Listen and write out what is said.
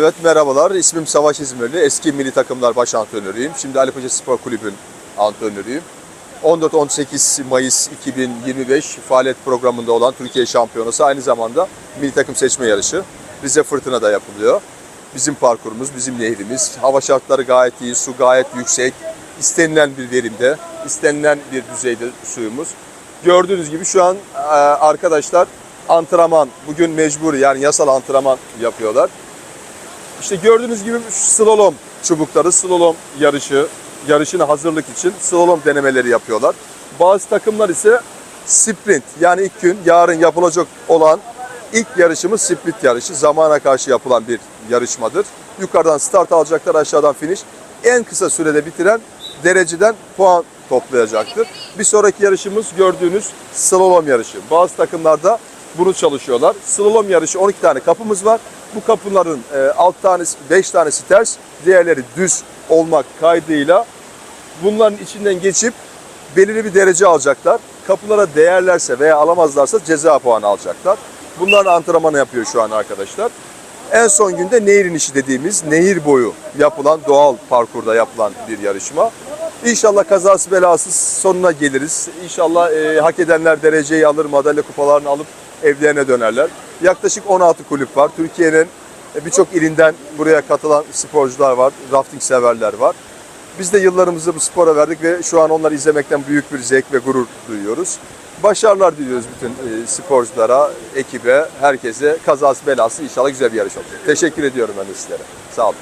Evet merhabalar. İsmim Savaş İzmirli. Eski milli takımlar baş antrenörüyüm. Şimdi Ali Paşa Spor Kulübü'nün antrenörüyüm. 14-18 Mayıs 2025 faaliyet programında olan Türkiye Şampiyonası aynı zamanda milli takım seçme yarışı. Rize Fırtına'da yapılıyor. Bizim parkurumuz, bizim nehrimiz. Hava şartları gayet iyi, su gayet yüksek. İstenilen bir verimde, istenilen bir düzeyde suyumuz. Gördüğünüz gibi şu an e, arkadaşlar antrenman, bugün mecburi yani yasal antrenman yapıyorlar. İşte gördüğünüz gibi slalom çubukları, slalom yarışı, yarışına hazırlık için slalom denemeleri yapıyorlar. Bazı takımlar ise sprint yani ilk gün yarın yapılacak olan ilk yarışımız sprint yarışı. Zamana karşı yapılan bir yarışmadır. Yukarıdan start alacaklar aşağıdan finish. En kısa sürede bitiren dereceden puan toplayacaktır. Bir sonraki yarışımız gördüğünüz slalom yarışı. Bazı takımlarda bunu çalışıyorlar. Slalom yarışı 12 tane kapımız var. Bu kapıların e, 6 tanesi, 5 tanesi ters, diğerleri düz olmak kaydıyla bunların içinden geçip belirli bir derece alacaklar. Kapılara değerlerse veya alamazlarsa ceza puanı alacaklar. Bunların antrenmanı yapıyor şu an arkadaşlar. En son günde nehir inişi dediğimiz nehir boyu yapılan doğal parkurda yapılan bir yarışma. İnşallah kazası belasız sonuna geliriz. İnşallah e, hak edenler dereceyi alır, madalya kupalarını alıp evlerine dönerler. Yaklaşık 16 kulüp var. Türkiye'nin e, birçok ilinden buraya katılan sporcular var, rafting severler var. Biz de yıllarımızı bu spora verdik ve şu an onları izlemekten büyük bir zevk ve gurur duyuyoruz. Başarılar diliyoruz bütün e, sporculara, ekibe, herkese. Kazası belası inşallah güzel bir yarış olacak. Teşekkür ediyorum ben de sizlere. Sağ olun.